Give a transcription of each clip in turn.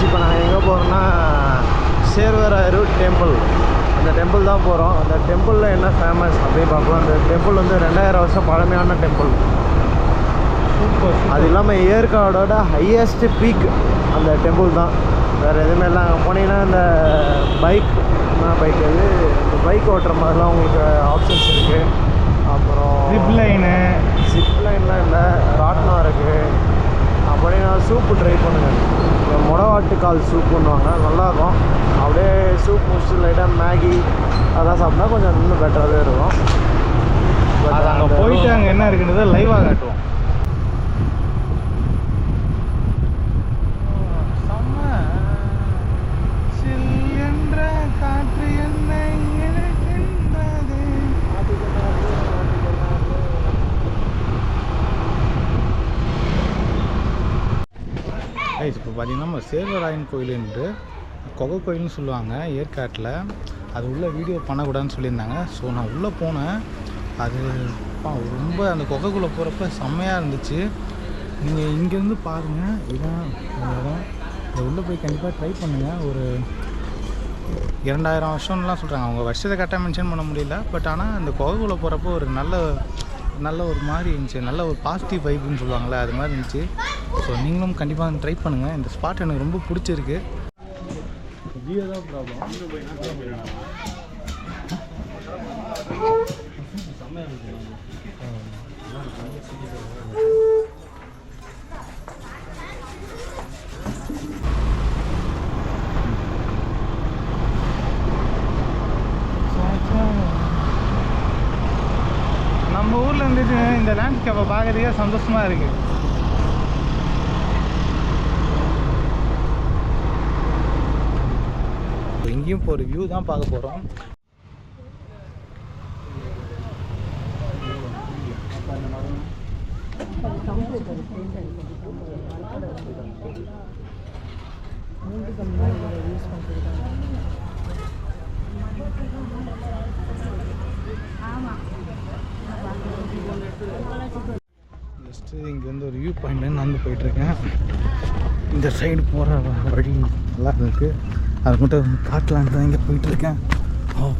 Friends இப்போ நாங்கள் எங்கே போகிறோம்னா சேர்வராயரு டெம்பிள் அந்த டெம்பிள் தான் போகிறோம் அந்த டெம்பிளில் என்ன ஃபேமஸ் அப்படின்னு பார்க்கலாம் அந்த டெம்பிள் வந்து ரெண்டாயிரம் வருஷம் பழமையான டெம்பிள் அது இல்லாமல் ஏற்காடோட ஹையஸ்ட் பீக் அந்த டெம்பிள் தான். வேறு எதுவுமே இல்லை. அங்கே போனீங்கன்னா இந்த பைக் பைக் அது? இந்த பைக் ஓட்டுற மாதிரிலாம் உங்களுக்கு ஆப்ஷன்ஸ் இருக்குது அப்புறம் ஜிப் லைனு சிப் லைன்லாம் இல்லை. ராட்னம் இருக்குது அப்படின்னா சூப்பு ட்ரை பண்ணுங்கள் முடவாட்டுக்கால் சூப் பண்ணுவாங்க நல்லாயிருக்கும் அப்படியே சூப் முடிச்சு லைட்டாக மேகி அதெல்லாம் சாப்பிட்டா கொஞ்சம் இன்னும் பெட்டராகவே இருக்கும். அது அங்கே போயிட்டு அங்கே என்ன இருக்குன்றதை லைவாக காட்டுவோம். ரைட் இப்போ பார்த்திங்கன்னா நம்ம சேர்வராயன் கோயிலுன்ட்டு கொகை கோயில்னு சொல்லுவாங்க ஏற்காட்டில். அது உள்ளே வீடியோ பண்ணக்கூடாதுன்னு சொல்லியிருந்தாங்க. ஸோ நான் உள்ளே போனேன். அது ரொம்ப அந்த கொகைக்குள்ளே போகிறப்ப செம்மையாக இருந்துச்சு. நீங்கள் இங்கேருந்து பாருங்கள் இதான் இடம். இதை உள்ளே போய் கண்டிப்பாக ட்ரை பண்ணுங்கள் ஒரு இரண்டாயிரம் வருஷம்லாம் சொல்கிறாங்க அவங்க வருஷத்தை கரெக்டாக மென்ஷன் பண்ண முடியல. பட் ஆனால் அந்த கொகைக்குள்ளே போகிறப்போ ஒரு நல்ல நல்ல ஒரு மாதிரி இருந்துச்சு. நல்ல ஒரு பாசிட்டிவ் வைப்புன்னு சொல்லுவாங்கள்ல அது மாதிரி இருந்துச்சு. ஸோ நீங்களும் கண்டிப்பாக ட்ரை பண்ணுங்கள் இந்த ஸ்பாட் எனக்கு ரொம்ப பிடிச்சிருக்கு. ஜியோ தான் ப்ராப்ளம் நம்ம ஊரில் இந்த லேண்ட்ஸ்கேப்பை பார்க்கறதுக்கே சந்தோஷமாக இருக்குது எங்கேயும் இப்போ ஒரு வியூ தான் பார்க்க போகிறோம் ஜஸ்ட்டு இங்கேருந்து ஒரு வியூ பாயிண்ட்லேருந்து நடந்து போயிட்டுருக்கேன். இந்த சைடு போகிற வழி நல்லா இருக்குது அது மட்டும் காட்டலான்னு தான் இங்கே போயிட்டுருக்கேன். ஓ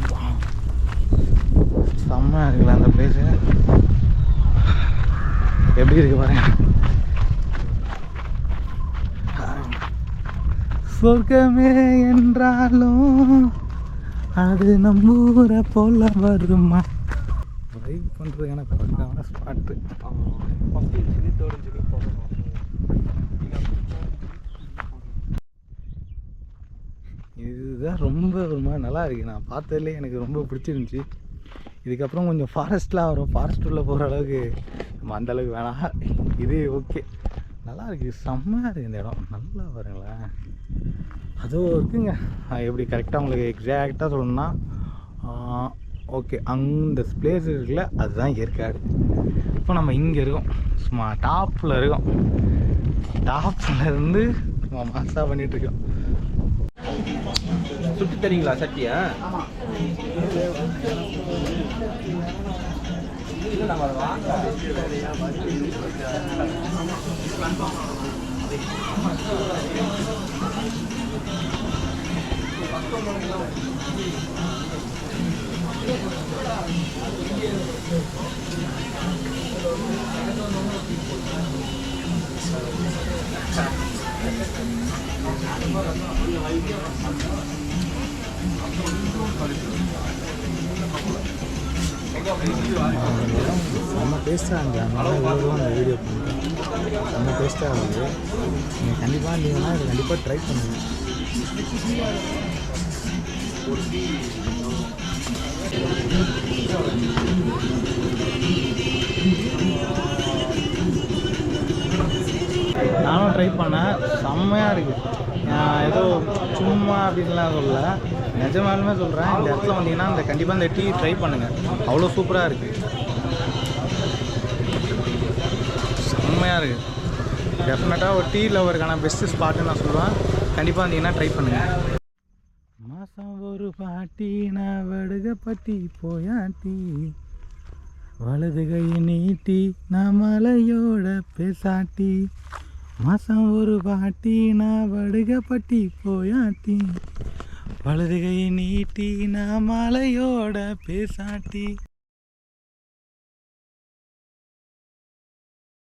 செம்மையாக இருக்குல்ல அந்த பிளேஸு எப்படி இருக்கு பாருங்க. சொர்க்கமே என்றாலும் அது நம்ம ஊரை போல வருமா? ட்ரைவ் பண்ணுறதுக்கான பக்கான ஸ்பாட்டு. இதுதான் ரொம்ப ஒரு மாதிரி நல்லா இருக்கு. நான் பார்த்ததுலேயே எனக்கு ரொம்ப பிடிச்சிருந்துச்சி. இதுக்கப்புறம் கொஞ்சம் ஃபாரஸ்ட்லாம் வரும். ஃபாரஸ்ட் உள்ளே போகிற அளவுக்கு நம்ம அந்தளவுக்கு வேணாம். இது ஓகே நல்லா இருக்குது செம்மையாக இருக்குது இந்த இடம். நல்லா பாருங்களேன். அதுவும் இருக்குங்க. எப்படி கரெக்டாக உங்களுக்கு எக்ஸாக்டாக சொல்லணும்னா ஓகே அந்த பிளேஸ் இருக்குல்ல அதுதான் ஏற்காடு. இப்போ நம்ம இங்கே இருக்கோம். சும்மா டாப்பில் இருக்கோம். டாப்பில் இருந்து சும்மா மாசாக பண்ணிகிட்ருக்கோம் சுட்டு தரீங்களா சட்டியா? செம்ம நம்ம பேசுகிறாங்க அதனால இவ்வளோ அந்த வீடியோ பண்ணுறேன் நம்ம டேஸ்ட்டாக இருந்தது. நீங்கள் கண்டிப்பாக இருந்தீங்கன்னா இதை கண்டிப்பாக ட்ரை பண்ணுங்கள் நானும் ட்ரை பண்ணேன். செம்மையாக இருக்குது நான் ஏதோ சும்மா அப்படின்லாம் சொல்லல. நிஜமாலுமே சொல்கிறேன் இந்த இடத்துல வந்தீங்கன்னா இந்த கண்டிப்பாக இந்த டீ ட்ரை பண்ணுங்கள் அவ்வளோ சூப்பராக இருக்குது செம்மையாக இருக்குது டெஃபினட்டாக ஒரு டீ லவருக்கான பெஸ்ட்டு ஸ்பாட்டுன்னு நான் சொல்லுவேன். கண்டிப்பாக வந்தீங்கன்னா ட்ரை பண்ணுங்கள் மாதம் ஒரு பாட்டி நான் வடுக பட்டி போயாட்டி. வலது கை நீட்டி நான் மலையோட பேசாட்டி. மாசம் ஒரு பாட்டி நான் வடுக பட்டி போயாட்டி. வலதுகையை நீட்டி நான் மலையோட பேசாட்டி.